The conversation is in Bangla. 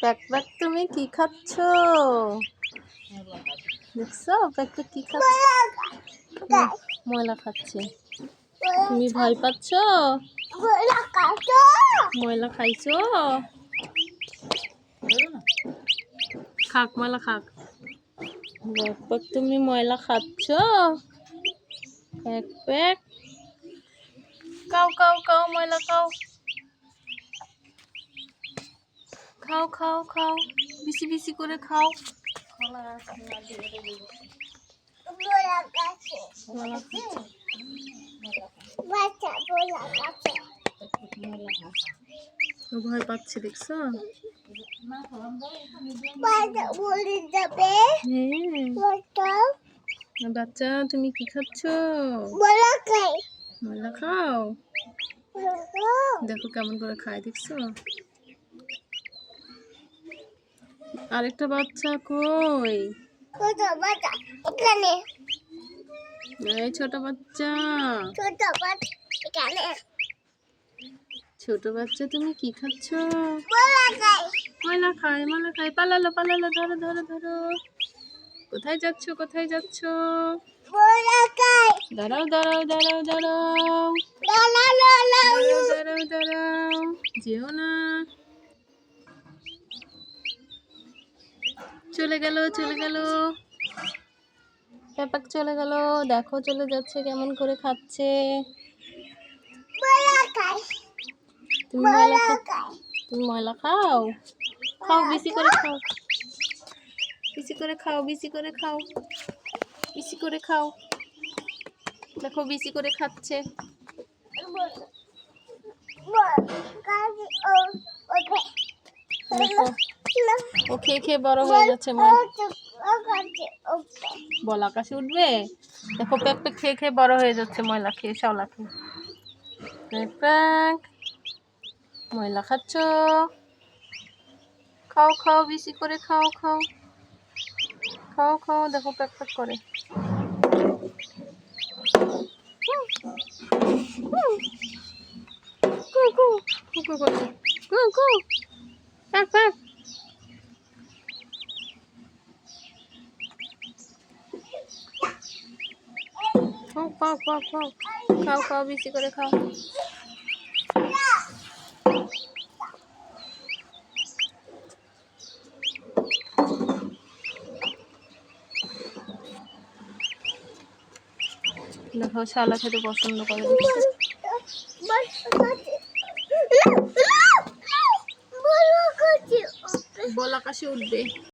প্যাক প্যাক তুমি কি খাচ্ছ? দেখছ? প্যাক প্যাক কি খাচ্ছে? ময়লা খাচ্ছে। তুমি ভয় পাচ্ছ? ময়লা খাইছো? খাক, ময়লা খাক। প্যাক প্যাক তুমি ময়লা খাচ্ছ? প্যাক প্যাক কাও কাও কাও, ময়লা খাও। খাও খাও খাও। বেশি বেশি করে খাও। ভয় পাচ্ছে দেখছ? হ্যাঁ। বাচ্চা তুমি কি খাচ্ছ? খাও। দেখো কেমন করে খায় দেখছ? আরেকটা বাচ্চা কই? এখানে। এই ছোট বাচ্চা। ছোট বাচ্চা এখানে। ছোট বাচ্চা তুমি কি খাচ্ছ? ময়লা খায় ময়লা খায় পালালো পালালো ধরো ধরো ধরো। কোথায় যাচ্ছ কোথায় যাচ্ছ? দাঁড়াও দাঁড়াও দাঁড়াও দাঁড়াও। দাঁড়াও দাঁড়াও দাঁড়াও। যেও না। চলে গেল চলে গেল। ব্যাপাক চলে গেল। দেখো চলে যাচ্ছে কেমন করে খাচ্ছে। তুমি ময়লা বলা খা গাই তুমি ময়লা খাও? খাও বেশি করে খাও। বেশি করে খাও বেশি করে খাও। বেশি করে খাও। দেখো বেশি করে খাচ্ছে। দেখো ও খেয়ে খেয়ে বড় হয়ে যাচ্ছে মা বল আকাশে উঠবে দেখো প্যাক প্যাক খেয়ে খেয়ে বড় হয়ে যাচ্ছে ময়লা খেয়ে শ্যাওলা খেয়ে প্যাক প্যাক ময়লা খাচ্ছ খাও খাও বেশি করে খাও খাও খাও খাও দেখো প্যাক প্যাক করে কু কু কু কু করছে কু কু প্যাক প্যাক খাও খাও খাও খাও খাও খাও বেশি করে খাও। দেখো শালা খেতে পছন্দ করে। দেখছ? বল আকাশে উঠবে।